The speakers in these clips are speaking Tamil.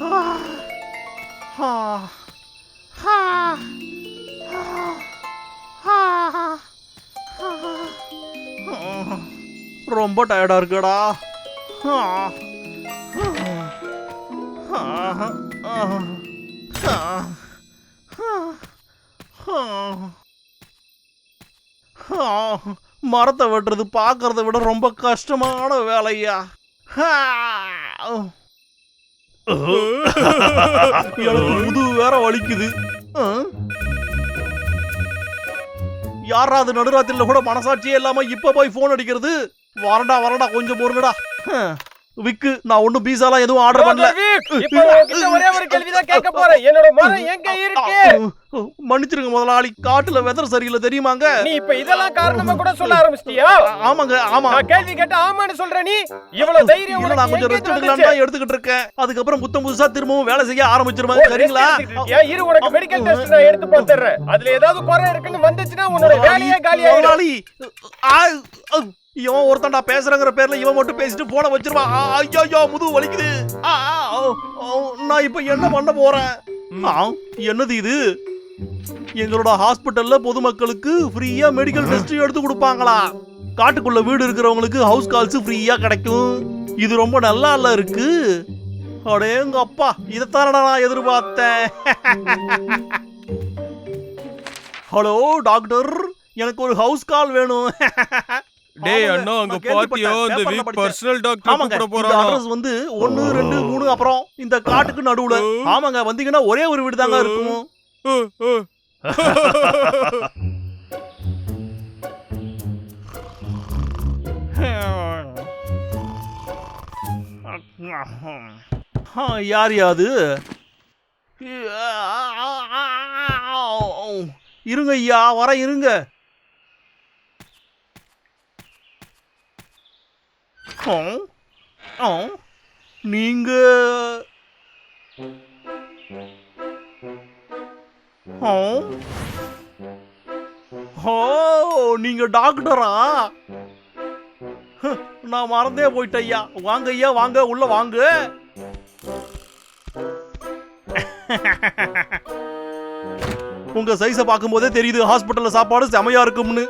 Oh, ரொம்ப டயர்டா இருக்குடா. மரத்தை வெட்டுறது பார்க்கறத விட ரொம்ப கஷ்டமான வேலையா. எனக்கு முதுகு வேற வலிக்குது. யாரா அது நடுராத்திரில கூட மனசாட்சியே இல்லாம இப்ப போய் போன் அடிக்கிறது? வரடா வரடா கொஞ்சம் பொருங்கடா விக்கு நான் ஒண்ணும் பீஸாலாம் எதுவும் ஆர்டர் பண்ணல. ஒரே ஒரு கேள்விதான் கேட்க போறேன். என்னோட மரம் எங்க இருக்கு? மன்னிச்சிருங்க முதலாளி. காட்டுல வெதர் சரியில்லை தெரியுமாங்க? நீ இப்ப இதெல்லாம் காரணமா கூட சொல்ல ஆரம்பிச்சிட்டியா? ஆமாங்க ஆமா. நான் கேள்வி கேட்ட ஆமான்னு சொல்ற நீ. இவ்வளவு தைரியம் இல்ல நான் கொஞ்சம் ரெஸ்ட் எடுக்கலாம் தான் எடுத்துக்கிட்டு இருக்கேன். அதுக்கப்புறம் புத்தம் புதுசா திரும்பவும் வேலை செய்ய ஆரம்பிச்சிருவேன் வந்துச்சு? சரிங்களா? இரு உனக்கு மெடிக்கல் டெஸ்ட் நான் எடுத்து பார்த்துறேன் அதுல ஏதாவது குறை இருக்குன்னு வந்துச்சுன்னா உன்னோட வேலையே காலியாயிடும். முதலாளி இவன் ஒருத்தன்டா பேசுறங்கிற பேர்ல இவன் மட்டும் பேசிட்டு போன வச்சிருவான் ஆ, ஐயோ முதுகு வலிக்குது. ஓ, நான் இப்ப என்ன பண்ண போறேன்? என்னது இது? எங்களோட ஹாஸ்பிட்டல்ல பொதுமக்களுக்கு ஃப்ரீயா மெடிக்கல் டெஸ்ட் எடுத்து கொடுப்பாங்களா? காட்டுக்குள்ள வீடு இருக்கிறவங்களுக்கு ஹவுஸ் கால்ஸ் ஃப்ரீயா கிடைக்கும். இது ரொம்ப நல்லா இல்ல இருக்கு. அடேங்க அப்பா இதைத்தானடா நான் எதிர்பார்த்தேன். ஹலோ டாக்டர் எனக்கு ஒரு ஹவுஸ் கால் வேணும். டேய் அண்ணா அங்க. பாத்தியோ? இந்த வீக். பர்சனல் டாக்டர் கூப்பிட போறானா? அட்ரஸ் வந்து ஒன்னு ரெண்டு மூணு அப்புறம் இந்த காட்டுக்கு நடுவுல. ஆமாங்க வந்தீங்கன்னா ஒரே ஒரு வீடு தாங்க இருக்கும். யார் யாது? இருங்க ஐயா வர இருங்க ஆ, ஆ, நீங்க. ஆ? ஓ நீங்க டாக்டரா? நான் மறந்தே போயிட்டேன் ஐயா வாங்க ஐயா வாங்க உள்ள வாங்க. உங்க சைஸை பார்க்கும்போதே தெரியுது ஹாஸ்பிட்டல்ல சாப்பாடு செமையா இருக்கும்னு.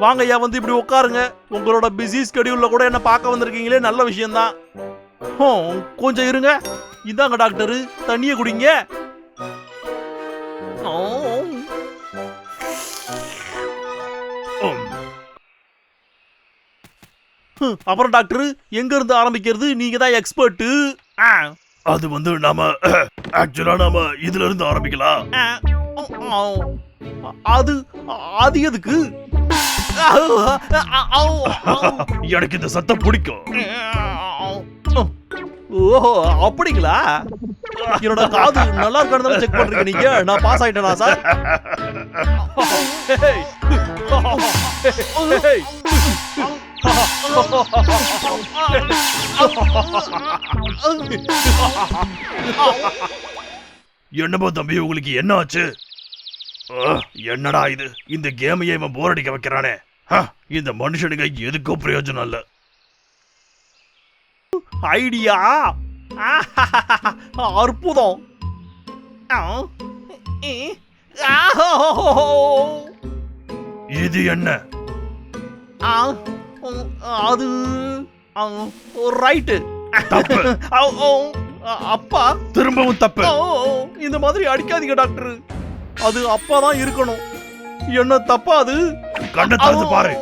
வாங்க ஐயா வந்து இப்படி உட்காருங்க. உங்களோட பிஸி ஸ்கெடியூல்ல கூட என்ன பார்க்க வந்திருக்கீங்களே நல்ல விஷயம்தான். ஹம், கொஞ்சம் இருங்க. இந்தாங்க டாக்டர் தண்ணிய குடிங்க. அப்புறம் டாக்டர் எங்க இருந்து ஆரம்பிக்கிறது? நீங்க தான் எக்ஸ்பர்ட் அது வந்து நாம ஆக்சுவலா நாம இதுல இருந்து ஆரம்பிக்கலாம் அது அது எதுக்கு? எனக்கு இந்த சத்தம் பிடிக்கும். ஓஹோ அப்படிங்களா? என்னோட காது நல்லா இருக்கான்னு செக் பண்றீங்க நீங்க? நான் பாஸ் ஆயிட்டேனா சார்? என்னமோ தம்பி உங்களுக்கு என்ன ஆச்சு? என்னடா இது? இந்த கேமையே இவன் போர் அடிக்க வைக்கிறானே. இந்த மனுஷனுங்க எதுக்கும் பிரயோஜனம் இல்ல. ஐடியா? அற்புதம். இது என்ன? அது ரைட்டு. அப்பா. திரும்பவும் தப்பு. இந்த மாதிரி அடிக்காதீங்க டாக்டர். அது அப்பா தான் இருக்கணும். என்ன தப்பா அது? கண்ணை திறந்து பாரு.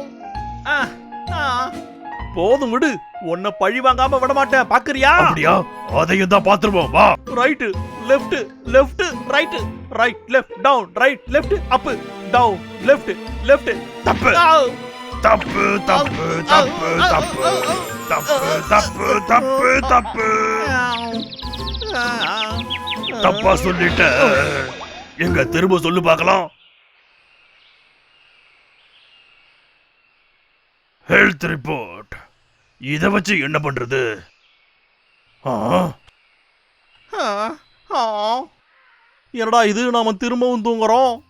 போதும் விடு. உன்னை பழி வாங்காம விட மாட்டேன் பாக்குறியா? அப்படியா? அதையும் தான் பாத்துருவோம் வா. Right left left right right left down right left up down left left தப்பு. தப்பு தப்பு தப்பு தப்பு. தப்பு தப்பு தப்பு தப்பு. தப்பா சொல்லிட்ட. எங்க திரும்ப சொல்லு பார்க்கலாம். ஹெல்த் ரிப்போர்ட் இத வச்சு என்ன பண்றது? ஆ, என்னடா இது? நாம திரும்பவும் தூங்குறோம்.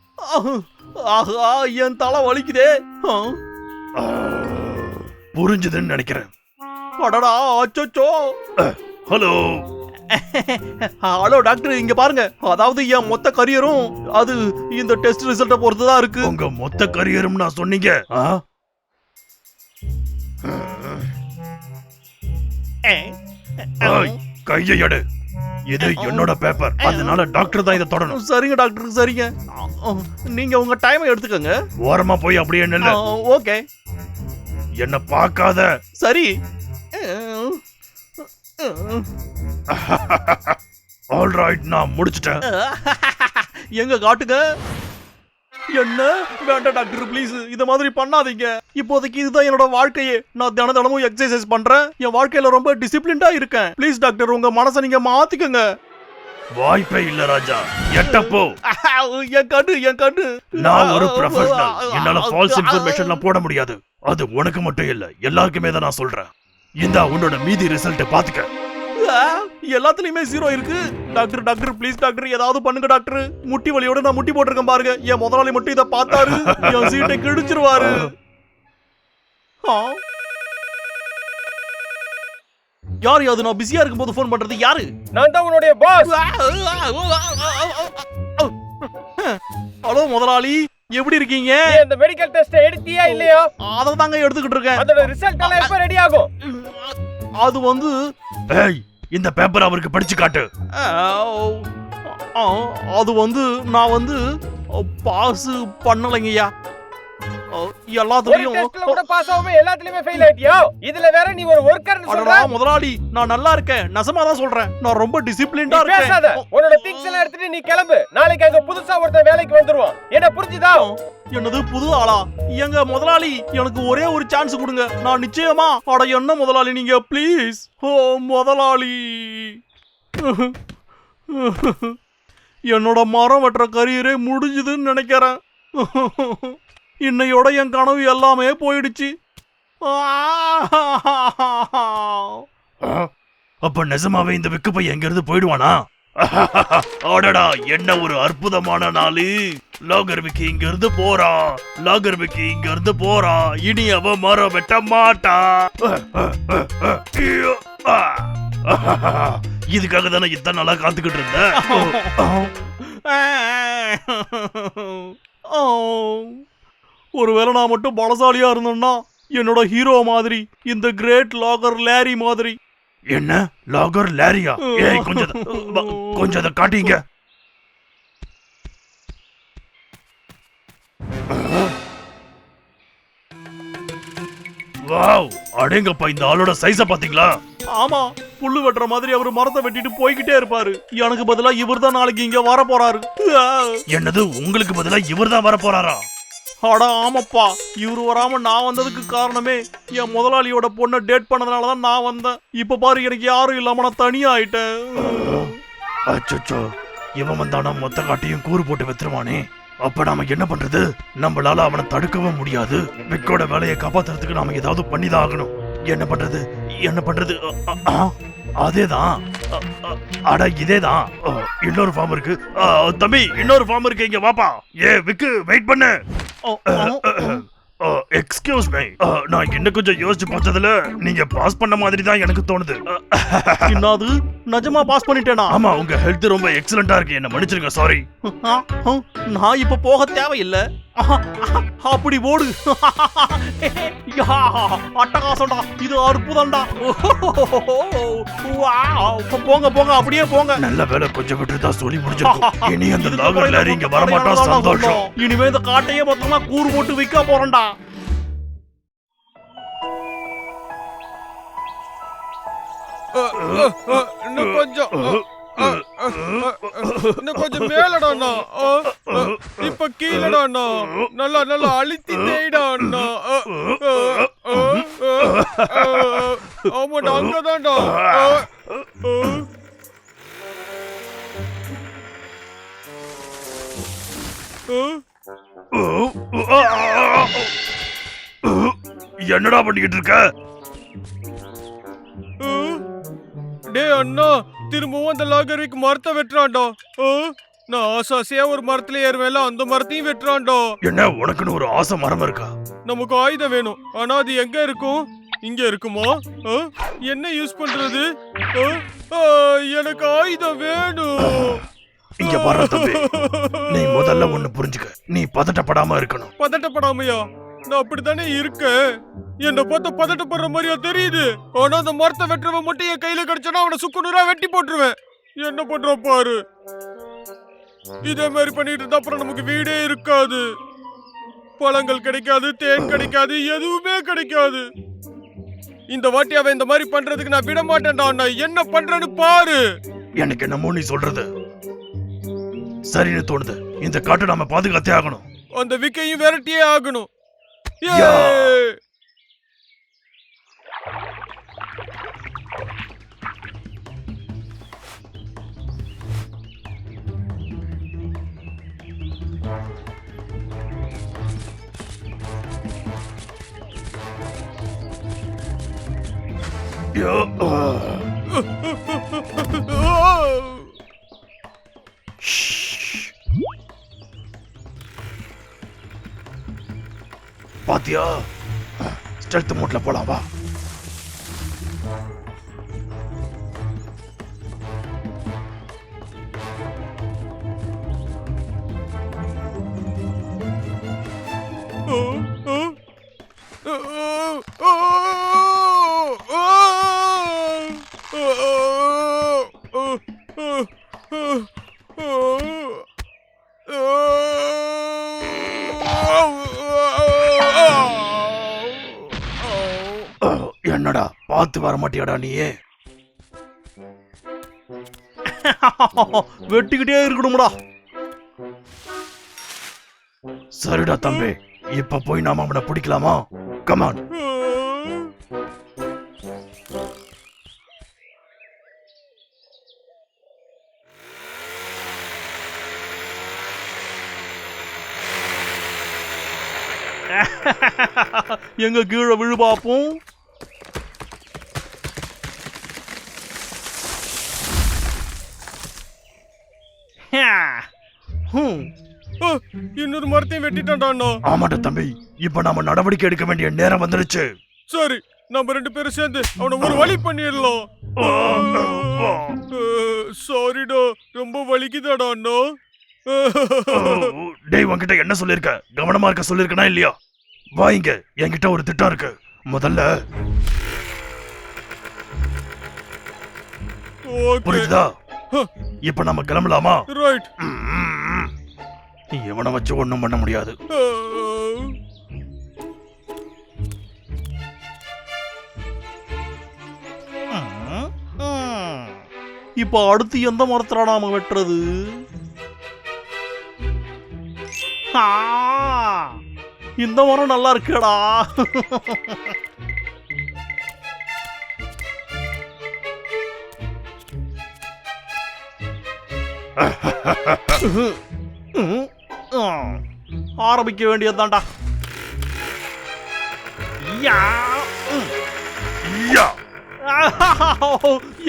ஆஹ், என் தலை வலிக்குதே. புரிஞ்சுதுன்னு நினைக்கிறேன். அடடா அச்சோச்சோ. ஹலோ. ஹலோ டாக்டர் இங்க பாருங்க. அதாவது என் மொத்த கரியரும் அது இந்த டெஸ்ட் ரிசல்ட்டை பொறுத்து தான் இருக்கு. உங்க மொத்த கரியரும் நான் சொன்னீங்க. ஆ? ஏய், கையை எடு. இது என்னோட பேப்பர் அதனால டாக்டர் தான் இதை தொடணும். சரிங்க டாக்டர் சரிங்க. நீங்க உங்க டைமை எடுத்துக்கங்க. ஓரமா போய் அப்படியே நில்லு. ஓகே. என்ன பார்க்காத. சரி. ஆல் ரைட் நான் முடிச்சிட்டேன். எங்க காட்டுங்க என்ன? வேண்டாம் டாக்டர் ப்ளீஸ் இந்த மாதிரி பண்ணாதீங்க. இப்போதைக்கு இதுதான் என்னோட வாழ்க்கையே. நான் தின தினமும் எக்ஸசைஸ் பண்றேன். என் வாழ்க்கையில ரொம்ப டிசிப்ளின்டா இருக்கேன். ப்ளீஸ் டாக்டர் உங்க மனசை நீங்க மாத்திக்கங்க. வாய்ப்பே இல்ல ராஜா. எட்டப்போ என் கண்ணு என் கண்ணு. நான் ஒரு ப்ரொஃபஷனல் என்னால ஃபால்ஸ் இன்ஃபர்மேஷன்லாம் போட முடியாது. அது உனக்கு மட்டும் இல்ல. எல்லாருக்குமே தான் நான் சொல்றேன். இந்தா உன்னோட மீதி ரிசல்ட் பாத்துக்க. எல்லாத்துலயுமே ஜீரோ இருக்கு. டாக்டர் டாக்டர் ப்ளீஸ் டாக்டர் ஏதாவது பண்ணுங்க டாக்டர். முட்டி வலியோட நான் முட்டி போட்டிருக்கேன் பாருங்க. என் முதலாளி மட்டும் இதை பார்த்தாரு. என் சீட்டை கிழிச்சிருவாரு. ஆ. யாரு அது நான் பிஸியா இருக்கும்போது ஃபோன் பண்றது யாரு? நான் தான் உன்னுடைய பாஸ் ஹலோ முதலாளி. எப்படி இருக்கீங்க? நீ அந்த மெடிக்கல் டெஸ்ட் எடுத்தியா இல்லையா? அதை தாங்க எடுத்துக்கிட்டு இருக்கேன். அதோட ரிசல்ட் எல்லாம் எப்ப ரெடி ஆகும்? அது வந்து ஏய் இந்த பேப்பர் அவருக்கு படிச்சு காட்டு. அது வந்து நான் வந்து பாஸ் பண்ணலைங்கய்யா. எல்லாத்துலயும் டெஸ்ட்ல கூட பாஸ் ஆகாம எல்லாத்துலயுமே ஃபெயில் ஆயிட்டியா? இதுல வேற நீ ஒரு சொல்ற? முதலாளி நான் நல்லா இருக்கேன். நசமா தான் சொல்றேன். நான் ரொம்ப டிசிப்ளின்டா பேசாத. இருக்கேன் உன்னோட திங்ஸ் எல்லாம் எடுத்துட்டு நீ கிளம்பு. நாளைக்கு அங்க புதுசா ஒருத்தன் வேலைக்கு வந்துருவான். என்ன புரிஞ்சுதா? என்னது புது ஆளா? எங்க முதலாளி எனக்கு ஒரே ஒரு சான்ஸ் கொடுங்க. நான் நிச்சயமா அட என்ன முதலாளி நீங்க? ப்ளீஸ் ஓ முதலாளி. என்னோட மரம் வெட்டுற கரியரே முடிஞ்சுதுன்னு நினைக்கிறேன். இன்னையோட என் கனவு எல்லாமே போயிடுச்சு? அப்ப நிஜமாவே இந்த விக்கு பையன் எங்க இருந்து போயிடுவானா அடடா என்ன ஒரு அற்புதமான நாளு லாகர் விக்கி இங்க இருந்து போறா லாகர் விக்கி இங்க இருந்து போறா இனி அவ மரம் வெட்ட மாட்டா. இதுக்காக தானே இத்தனை நாளா காத்துக்கிட்டு இருந்தேன் ஓ. ஒருவேளை நான் மட்டும் பலசாலியா இருந்தேன்னா என்னோட ஹீரோ மாதிரி இந்த கிரேட் லாகர் லேரி மாதிரி. என்ன? லாகர் லாரியா ஏய் கொஞ்சம் கொஞ்சம் அதை காட்டிங்க. வாவ் அடேங்கப்பா இந்த ஆளோட சைஸ பாத்தீங்களா ஆமா புல்லு வெட்டுற மாதிரி அவர் மரத்தை வெட்டிட்டு போய்கிட்டே இருப்பாரு. எனக்கு பதிலா இவர் தான் நாளைக்கு இங்க வர போறாரு என்னது உங்களுக்கு பதிலா இவர்தான் வர போறாரா அடா ஆமாப்பா. இவர் வராம நான் வந்ததுக்கு காரணமே என் முதலாளியோட பொண்ணை டேட் பண்ணதுனால தான் நான் வந்தேன். இப்ப பாரு எனக்கு யாரும் இல்லாம நான் தனியா ஆயிட்டேன். அச்சோச்சோ. இவன் வந்தானா மொத்த காட்டையும் கூறு போட்டு வித்துருவானே. அப்ப நாம என்ன பண்றது? நம்மளால அவனை தடுக்கவும் முடியாது. விக்கோட வேலையை காப்பாத்துறதுக்கு நாம ஏதாவது பண்ணிதான் ஆகணும். என்ன பண்றது? என்ன பண்றது? ஆ, அதேதான். அட இதேதான். இன்னொரு ஃபார்ம் இருக்கு. தம்பி இன்னொரு ஃபார்ம் இருக்கு. இங்க வாப்பா. ஏ விக்கு வெயிட் பண்ணு. எக்ஸ்கியூஸ் மீ நான் இன்னும் கொஞ்சம் யோசிச்சு பார்த்ததுல நீங்க பாஸ் பண்ண மாதிரி தான் எனக்கு தோணுது. அ, என்னது? நிஜமா பாஸ் பண்ணிட்டேனா? ஆமா உங்க ஹெல்த் ரொம்ப எக்ஸலண்டா இருக்கு. என்ன மன்னிச்சிருங்க சாரி நான் இப்ப போக தேவையில்லை. அப்படி ஓடு. அட்டகாசம்டா. இது அற்புதம்டா. வாவ். போங்க போங்க. அப்படியே போங்க. நல்ல வேலை கொஞ்சம் விட்டு தான் சொல்லி முடிச்சிருக்கோம். இனி அந்த லாகர் லாரி இங்க சந்தோஷம். சொந்தம். இனிமே இந்த காட்டையே மொத்தமா கூறு போட்டு விற்க போறேன்டா. இன்னும் கொஞ்சம். இன்னும் கொஞ்சம் மேலடா அண்ணா இப்ப கீழடா அண்ணா நல்லா நல்லா அழுத்தி தேய்டா அண்ணா ஆமாடா அங்கதான்டா என்னடா பண்ணிக்கிட்டு இருக்க. டேய் அண்ணா திரும்பவும் அந்த லாகரிக்கு மரத்தை வெட்டுறான்டா. நான் ஆசாசியா ஒரு மரத்துல ஏறுவேல அந்த மரத்தையும் வெட்டுறான்டா. என்ன உனக்குன்னு ஒரு ஆசை மரம் இருக்கா? நமக்கு ஆயுதம் வேணும். ஆனா அது எங்க இருக்கும்? இங்க இருக்குமா? என்ன யூஸ் பண்றது? எனக்கு ஆயுதம் வேணும். இங்க வர்ற தம்பி. நீ முதல்ல ஒண்ணு புரிஞ்சுக்க. நீ பதட்டப்படாம இருக்கணும். பதட்டப்படாமையா? நான் அப்படித்தானே இருக்கேன்? என்ன பார்த்த பதட்டப்படுற மாதிரியா தெரியுது. ஆனா அந்த மரத்தை வெட்டுறவன் மட்டும் என் கையில கிடைச்சானா அவனை சுக்குநூறா வெட்டி போட்டுருவேன். என்ன பண்ற பாரு. இதே மாதிரி பண்ணிட்டு இருந்தா அப்புறம் நமக்கு வீடே இருக்காது. பழங்கள் கிடைக்காது தேன் கிடைக்காது எதுவுமே கிடைக்காது. இந்த வாட்டி அவன் இந்த மாதிரி பண்றதுக்கு நான் விட மாட்டேன்டா நான் என்ன பண்றேன்னு பாரு. எனக்கு என்னமோ நீ சொல்றது. சரின்னு தோணுது. இந்த காட்டை நாம பாதுகாத்தே ஆகணும். அந்த விக்கையும் விரட்டியே ஆகணும். யா. ஏய்! யோ, ஆ. பாத்தியா? ஸ்டெல்த் மோட்ல போலாம் வா. பார்த்து வர மாட்டியாடா நீயே வெட்டிக்கிட்டே இருக்கணும்டா. சரிடா தம்பி இப்ப போய் நாம அவனை பிடிக்கலாமா? கமான் எங்க கீழே விழு இன்னொரு மரத்தையும் வெட்டிட்டான்டா அண்ணா. ஆமாடா தம்பி இப்ப நாம நடவடிக்கை எடுக்க வேண்டிய நேரம் வந்துருச்சு. சரி நம்ம ரெண்டு பேரும் சேர்ந்து அவனை ஒரு வழி பண்ணிடலாம். சாரிடா ரொம்ப வலிக்குதாடா அண்ணா. டேய் உன்கிட்ட என்ன சொல்லிருக்க கவனமா இருக்க சொல்லிருக்கனா இல்லையா? வா இங்க என்கிட்ட ஒரு திட்டம் இருக்கு. முதல்ல புரியுதா இப்ப நம்ம கிளம்பலாமா? ரைட். இவனை வச்சு ஒன்றும் பண்ண முடியாது. இப்போ அடுத்து எந்த மரத்துல நாம வெட்டுறது? ஆ, இந்த மரம் நல்லா இருக்குடா. ம், ஆரம்பிக்க வேண்டியதுதான்டா.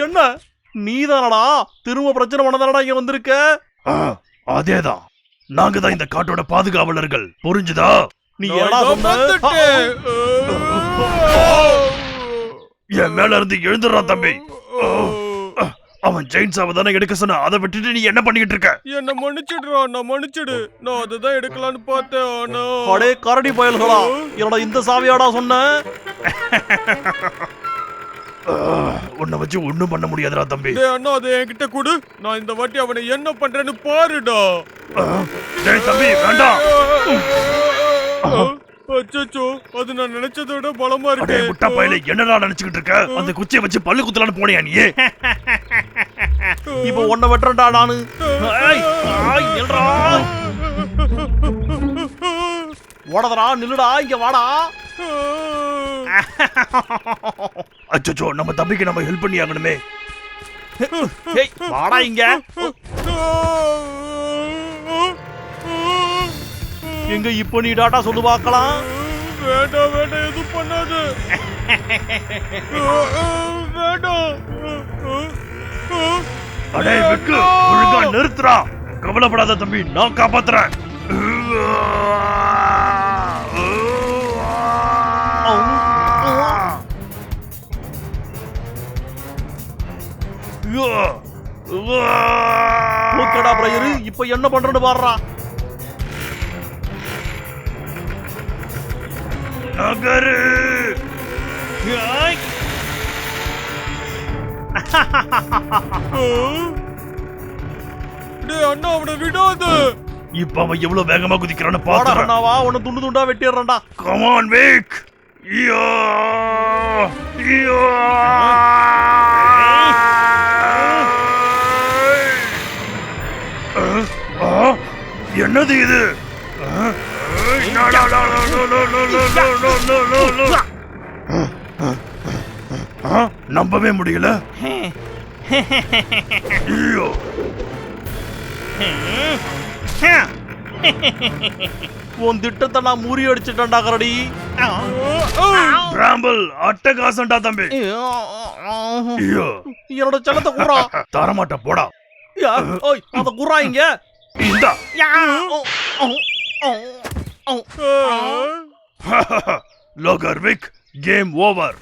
என்ன நீதானடா திரும்ப பிரச்சனை பண்ணதானடா இங்க வந்திருக்க அதேதான் நாங்க தான் இந்த காட்டோட பாதுகாவலர்கள் புரிஞ்சுதா நீ என் மேல இருந்து எழுந்துடுறான் தம்பி அவன் ஜெயின் சாவை தானே எடுக்க சொன்ன அதை விட்டுட்டு நீ என்ன பண்ணிக்கிட்டு இருக்க? என்ன மன்னிச்சிடுறா நான் மன்னிச்சிடு. நான் அதுதான் எடுக்கலான்னு பார்த்தேன் ஆனா. அடே கரடி பயல்களா. என்னடா இந்த சாவியாடா சொன்ன? உன்னை வச்சு ஒண்ணும் பண்ண முடியாதுடா தம்பி. டேய் அண்ணா அதை என்கிட்ட கொடு. நான் இந்த வாட்டி அவனை என்ன பண்றேன்னு பாருடா. டேய் தம்பி வேண்டாம். அச்சச்சோ அது நான் நினைச்சதை விட பலமா இருக்கு. முட்டா பையல என்னடா நினைச்சுக்கிட்டு இருக்க? அந்த குச்சியை வச்சு பல்லு குத்தலான்னு போனியா நீ? இப்போ உன்னை வெட்டுறேன்டா நானு. ஓடாதடா நில்லுடா இங்க வாடா. அச்சச்சோ நம்ம தம்பிக்கு நம்ம ஹெல்ப் பண்ணி ஆகணுமே. வாடா இங்க. எங்க இப்போ நீ டாட்டா சொல்லு பார்க்கலாம். வேண்டாம் வேண்டாம் எதுவும் பண்ணாது. வேண்டாம். அடே விக்கு ஒழுங்கா நிறுத்துறா கவலைப்படாத தம்பி நான் காப்பாத்துறேன். இப்ப என்ன பண்றேன்னு பாடுறான் நகரு. டேய் அண்ணா அவனை விடாத. இப்ப அவன் எவ்வளவு வேகமா குதிக்கிறான்னு பாத்துறேன் அண்ணாவா உன்னை துண்டு துண்டா வெட்டிடுறேன்டா. கமான் வேக் யா யா. ஆ, என்னது இது? லா, லா, லா, லா, லா, லா, லா, லா. ஆ, நம்பவே முடியல. ஐயோ. உன் திட்டத்தை நான் முறியடிச்சிட்டேன்டா கரடி. பிராம்பல் அட்டகாசம்டா தம்பி. ஐயோ. என்னோட செல்லத்தை குறா. தரமாட்ட போடா. ஓய் அத குறா இங்க. இந்தா. லோகர்விக் கேம் ஓவர்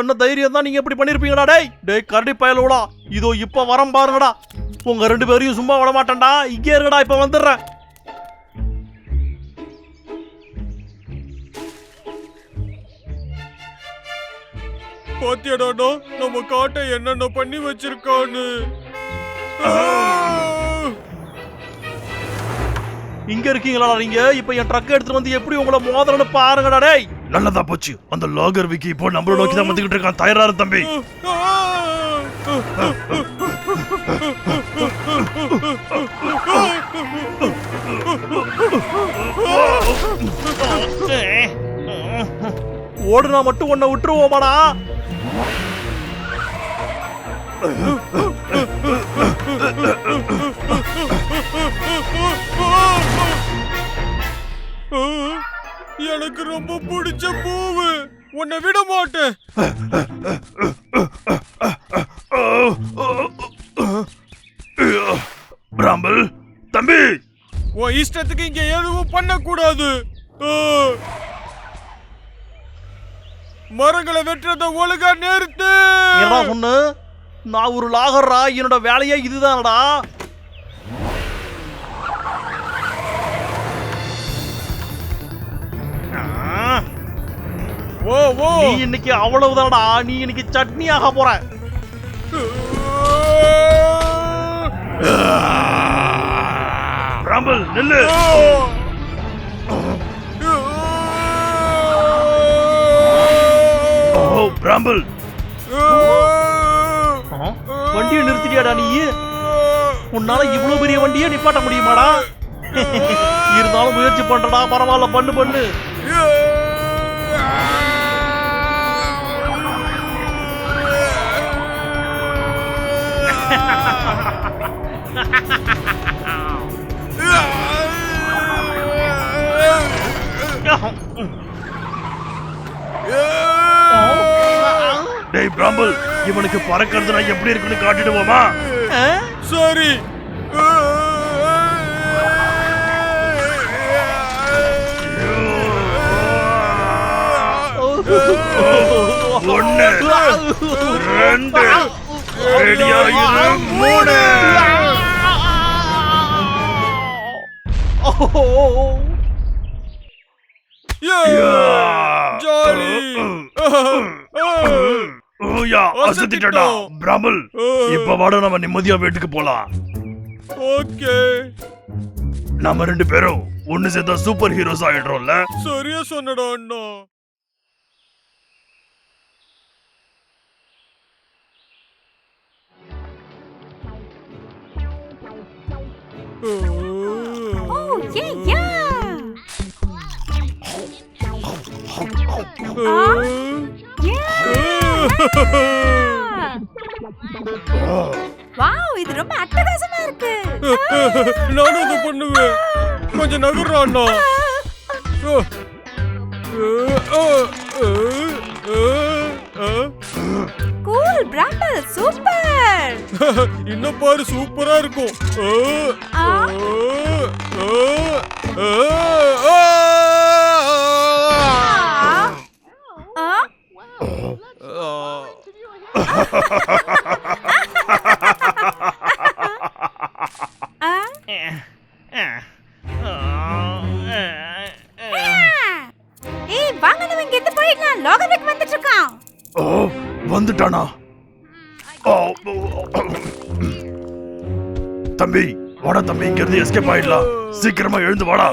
என்ன தைரியம் தான் நீங்க எப்படி பண்ணிருப்பீங்கடா டேய். டேய் கரடி பயலுடா. இதோ இப்ப வரம் பாருங்கடா. உங்க ரெண்டு பேரையும் சும்மா விட மாட்டேன்டா. இங்கே இருக்கடா இப்ப வந்துடுறேன். பாத்தியாடா அண்ணா நம்ம காட்டை என்னென்ன பண்ணி வச்சிருக்கான்னு? இங்க இருக்கீங்களா நீங்க? இப்ப என் ட்ரக் எடுத்துட்டு வந்து எப்படி உங்களை மோதலன்னு பாருங்கடா டேய். நல்லதா போச்சு. அந்த லாகர் விக்கி இப்போ நம்மள நோக்கி தான் வந்துகிட்டு இருக்கான். தயாரா இரு தம்பி. ஓடுனா மட்டும் உன்னை விட்டுருவோமாடா. எனக்கு ரொம்ப பிடிச்ச பூவு. உன்னை விட மாட்டேன். பிராம்பல் தம்பி! உன் இஷ்டத்துக்கு இங்க எதுவும் பண்ணக்கூடாது. மரங்களை வெட்டுறத ஒழுங்கா நிறுத்து. என்னடா சொன்னு நான் ஒரு லாகர்ரா என்னோட வேலையே இதுதானடா. ஓ ஓ நீ இன்னைக்கு அவ்வளவுதானடா. நீ இன்னைக்கு சட்னி ஆக போற. பிராம்பல் நில்லு. ஓ பிராம்பல் வண்டியை நிறுத்திட்டியாடா நீ? உன்னால இவ்வளவு பெரிய வண்டியை நிப்பாட்ட முடியுமாடா? இருந்தாலும் முயற்சி பண்றடா. பரவாயில்ல பண்ணு பண்ணு. டேய் பிராம்பல் இவனுக்கு பறக்கிறதுனா எப்படி இருக்குன்னு காட்டிடுவோமா? சரி. ஒண்ணு ரெண்டு ரெடியா மூணு. ஜாலி அசத்திட்டடா பிராம்பல் இப்ப வாட நம்ம நிம்மதியா வீட்டுக்கு போலாம். ஓகே நம்ம ரெண்டு பேரும் ஒண்ணு சேர்ந்தா சூப்பர் ஹீரோஸ் ஆயிடுறோம்ல. சரியா சொன்னடா அண்ணா. Oh, வாவ் இது ரொம்ப அட்டகாசமா இருக்கு நானும் இதை பண்ணுவேன் கொஞ்சம் நகர்றா அண்ணா கூல் பிராண்டல் சூப்பர் இன்னும் பாரு சூப்பரா இருக்கும் ஆ. ஆ ஆ? ஏய் வாங்க நம்ம இங்க இருந்து போயிடலாம். லோகனுக்கு வந்துட்டு இருக்கான் ஓ வந்துட்டானா? ஓ, தம்பி வாடா தம்பி இங்க இருந்து எஸ்கேப் ஆயிடலாம். சீக்கிரமா எழுந்து வாடா.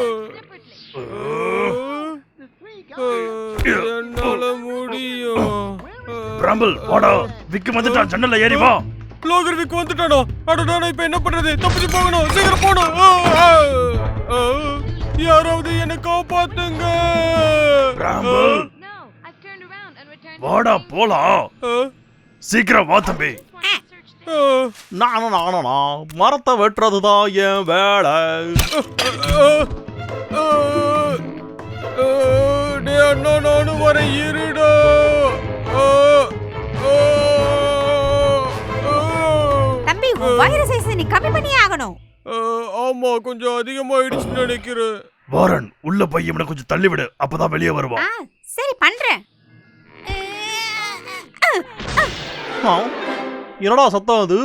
பிராம்பிள் வாடா. விக்கு வந்துட்டான் ஜன்னல்ல ஏறி வா. லோகர் விக்கு வந்துட்டானோ அடடா நான் இப்ப என்ன பண்றது? தப்பிச்சு போகணும். சீக்கிரம் போகணும். யாராவது என்ன காப்பாத்துங்க. பிராம்பிள். வாடா போலாம் சீக்கிரம் வா தம்பி. ஆ, நானும் நானும் மரத்தை வெட்டுறதுதான் என் வேலை. நானும் வர இருடா. தம்பி உன் வயிறு சைஸ் நீ கம்மி பண்ணியே ஆகணும். ஆமா கொஞ்சம் அதிகமாயிடுச்சுன்னு நினைக்கிறேன். வாரன் உள்ள போய் இவனை கொஞ்சம் தள்ளி விடு அப்பதான் வெளியே வருவான் சரி பண்றேன். என்னடா சத்தம் அது?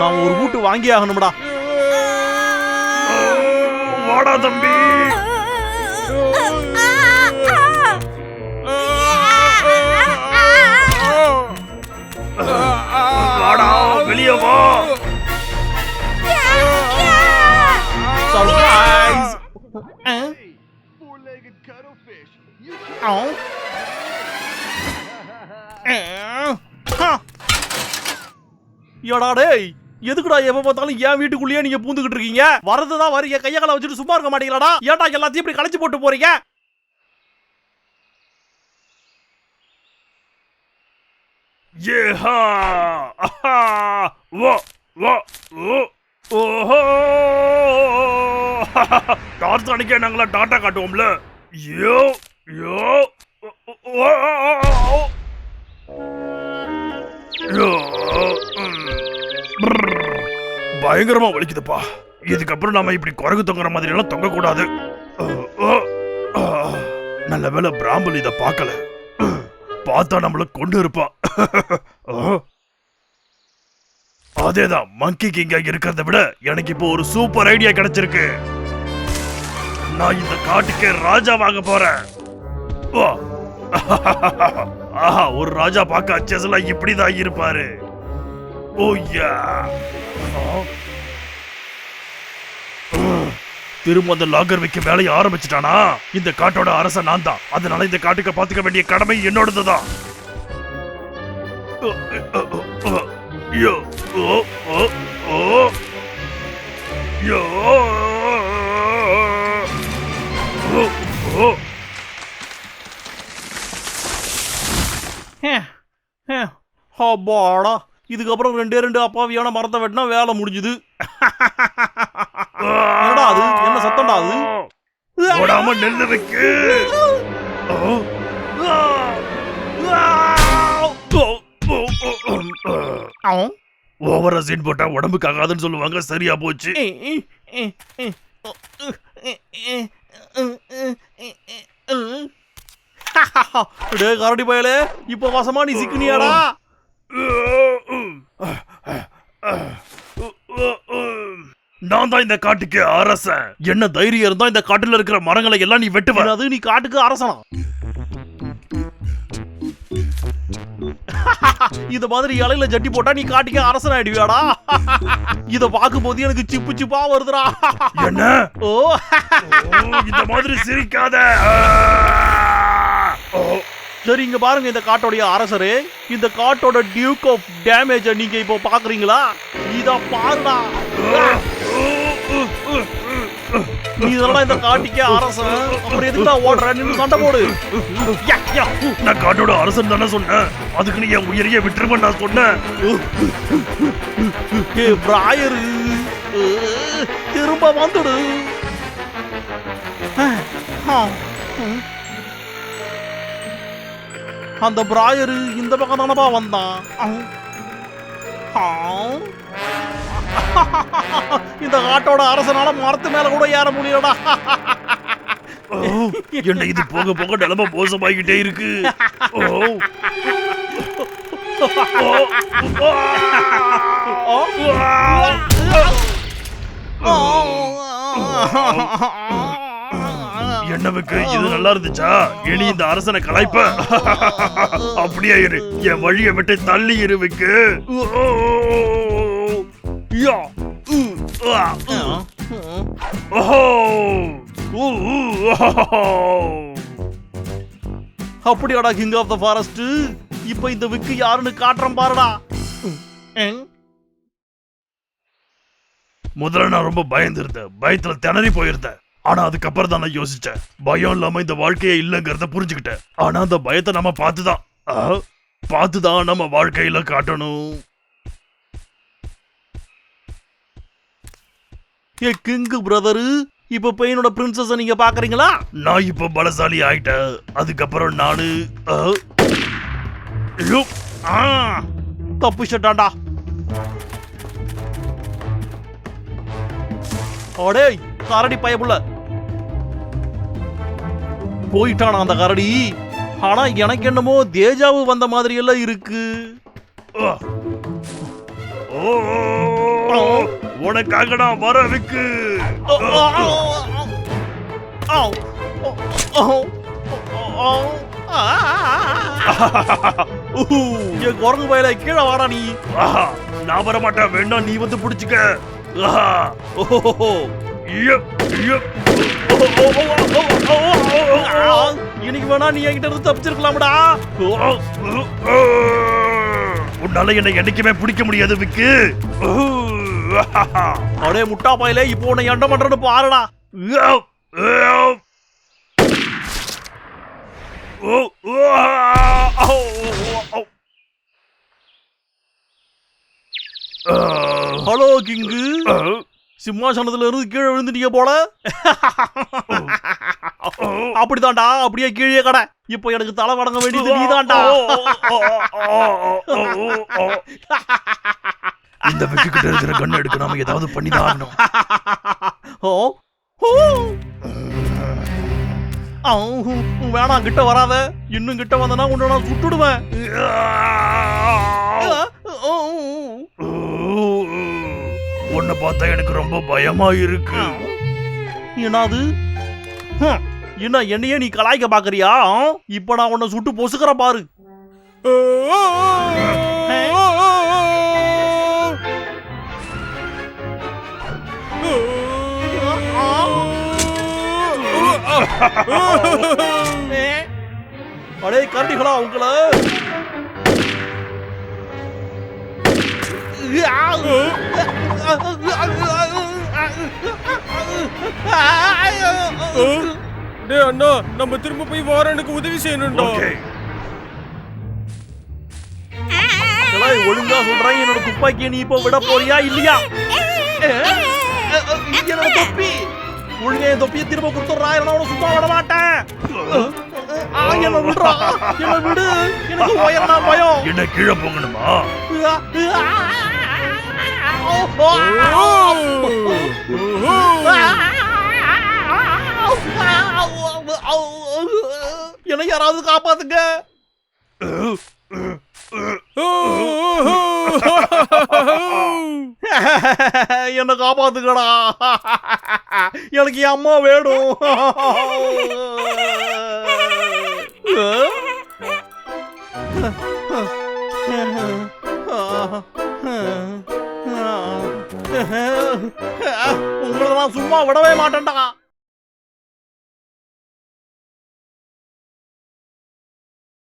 நான் ஒரு வீட்டு வாங்கி ஆகணும்டா. வாடா தம்பி. வாடா வெளியே வா சர்ப்ரைஸ் எடா டேய் எதுக்குடா எப்ப பார்த்தாலும் ஏன் வீட்டுக்குள்ளேயே நீங்க பூந்துக்கிட்டு இருக்கீங்க? வரதுதான் வரீங்க. கைய கால வச்சுட்டு சும்மா இருக்க மாட்டீங்களாடா? ஏன்டா எல்லாத்தையும் இப்படி களைச்சு போட்டு போறீங்க? ஏஹா! ஆஹா! ஓ வா ஓ ஓஹோ! டார்ச் அடிக்க நாங்களா டாட்டா காட்டுவோம்ல. யோ யோ ஓ, ஓ, ஓ, பயங்கரமா வலிக்குதுப்பா. இதுக்கப்புறம் நாம இப்படி குரங்கு தொங்குற மாதிரி எல்லாம் தொங்க கூடாது நல்ல வேலை பிராம்பல் இத பார்க்கல. பார்த்தா நம்மள கொண்டு இருப்பா. அதேதான் மங்கி கிங்க இருக்கிறத விட எனக்கு இப்போ ஒரு சூப்பர் ஐடியா கிடைச்சிருக்கு. நான் இந்த காட்டுக்கே ராஜா வாங்க போறேன். ஆஹா ஒரு ராஜா பார்க்க அச்சஸ்லாம் இப்படிதான் இருப்பாரு. ஓய்யா. திரும்ப அந்த லாகர் வைக்க வேலையை ஆரம்பிச்சிட்டானா? இந்த காட்டோட அரசன் நான் தான். அதனால இந்த காட்டுக்கு பாத்துக்க வேண்டிய கடமை என்னோடதுதான் யோ ஓ ஓ ஓ. ஓ அப்பாடா இதுக்கப்புறம் ரெண்டே ரெண்டு அப்பாவியான மரத்தை வெட்டினா வேலை முடிஞ்சுது. என்னடா அது? என்ன சத்தம்டா அது? ஓடாம நெல்லு வைக்கு. ஓவரா சீன் போட்டா உடம்புக்கு ஆகாதுன்னு சொல்லுவாங்க சரியா போச்சு. டே கரடி பயலே இப்ப வசமா நீ சிக்கினியாடா? நான் தான் இந்த காட்டுக்கு அரசன். என்ன தைரியம் இருந்தா இந்த காட்டுல இருக்கிற மரங்களை எல்லாம் நீ வெட்டுவ. அது நீ காட்டுக்கு அரசனா? இத மாதிரி இலையில ஜட்டி போட்டா நீ காட்டுக்கு அரசன் ஆயிடுவியாடா இத பாக்கும்போது எனக்கு சிப்பு சிப்பா வருதுடா. என்ன? ஓ. ஓ, இந்த மாதிரி சிரிக்காத. ஓ, சரி இங்க பாருங்க இந்த காட்டோடைய அரசரு. இந்த காட்டோட டியூக் ஆஃப் டேமேஜ நீங்க இப்போ பாக்குறீங்களா? இத பாருடா. நீ இதெல்லாம் இந்த காட்டிக்கே அரசன்? அப்புறம் எதுக்குடா ஓடுற? நின்னு சண்டை போடு. நான் காட்டோட அரசன் தானே சொன்னேன். அதுக்கு நீ என் உயிரையே விட்டுருவ நான் சொன்னேன். பிராயரு. திரும்ப வந்துடு. ஆ. அந்த பிராயரு இந்த பக்கம் தானப்பா வந்தான். இந்த காட்டோட அரசனால மரத்து மேல கூட ஏற முடியலடா என்ன இது போக போக நிலைமை மோசமாகிட்டே இருக்கு ஓ. என்னவுக்கு? இது நல்லா இருந்துச்சா இனி இந்த அரசனை கலாய்ப்ப. அப்படியே இரு. என் வழியை விட்டு தள்ளி இருவுக்கு. அப்படியாடா கிங் ஆஃப் த ஃபாரஸ்ட் இப்ப இந்த விக்கு யாருன்னு காட்டுறேன் பாருடா. முதல்ல நான் ரொம்ப பயந்திருந்தேன். பயத்துல திணறி போயிருந்தேன். ஆனா அதுக்கப்புறம் தான் நான் யோசிச்சேன். பயம் இல்லாம இந்த வாழ்க்கையே இல்லைங்கிறத புரிஞ்சுக்கிட்டேன். ஆனா அந்த பயத்தை நம்ம பார்த்துதான். பார்த்துதான் நம்ம வாழ்க்கையில காட்டணும். ஏ கிங்கு பிரதரு இப்ப பையனோட பிரின்சஸ் நீங்க பாக்குறீங்களா? நான் இப்ப பலசாலி ஆயிட்டேன். அதுக்கப்புறம் நானு தப்பு ஐயோ, ஆ, தப்பிச்சிட்டான்டா கரடி பயப்புள்ள போயிட்டானா அந்த கரடி? ஆனா எனக்கு என்னமோ தேஜாவு வந்த மாதிரி எல்லாம் இருக்கு. உனக்காக நான் வர விக்கு என் குரங்கு பயல கீழே வாடா நீ. நான் வர மாட்டேன் வேண்டாம் நீ வந்து பிடிச்சுக்க. ஓஹோ ஐயோ, ஐயோ. ஓ, ஓ, ஓ, ஓ, இன்னைக்கு வேணா நீ என்கிட்ட இருந்து தப்பிச்சிருக்கலாம்டா. ஓ, உன்னால என்னை என்னைக்குமே பிடிக்க முடியாது விக்கு. அடே முட்டா பாயிலே இப்போ உன்னை என்ன பண்றேன்னு பாருடா. ஓ, ஓ, ஓ, ஆ, ஹலோ கிங்கு. சிம்மாசனத்துல இருந்து கீழே விழுந்துட்டீங்க போல? அப்படிதான்டா அப்படியே கீழே கடை. இப்போ எனக்கு தலை வணங்க வேண்டியது நீதான்டா. இந்த விக்கு கிட்ட இருக்கிற கண்ணை எடுக்க நாம ஏதாவது பண்ணிதான் ஆகணும். ஓ வேணாம் கிட்ட வராத. இன்னும் கிட்ட வந்தனா உன்னை நான் சுட்டுடுவேன். உன்னை பார்த்தா எனக்கு ரொம்ப பயமா இருக்கு என்னது? என்ன என்னையே நீ கலாய்க்க பாக்குறியா? இப்ப நான் உன்னை சுட்டு பொசுக்கிற பாரு. அடே கரடிகளா உங்கள. டேய் அண்ணா நம்ம திரும்ப போய் வாரனுக்கு உதவி செய்யணும்டா. ஒழுங்கா சொல்றேன். என்னோட துப்பாக்கியை நீ இப்போ விட போறியா இல்லையா? என்னோட தொப்பி. ஒழுங்கா என் தொப்பியை திரும்ப கொடுத்துட்றா. உன சுத்தம் விட மாட்டேன். ஆ, என்ன விடுறா. என்ன விடு. எனக்கு உயரனா பயம். என்ன கீழே போகணுமா என்னை யாராவது காப்பாத்துங்க. என்ன காப்பாத்துக்கடா எனக்கு என் அம்மா வேணும். உங்களை நான் சும்மா விடவே மாட்டேன்டா.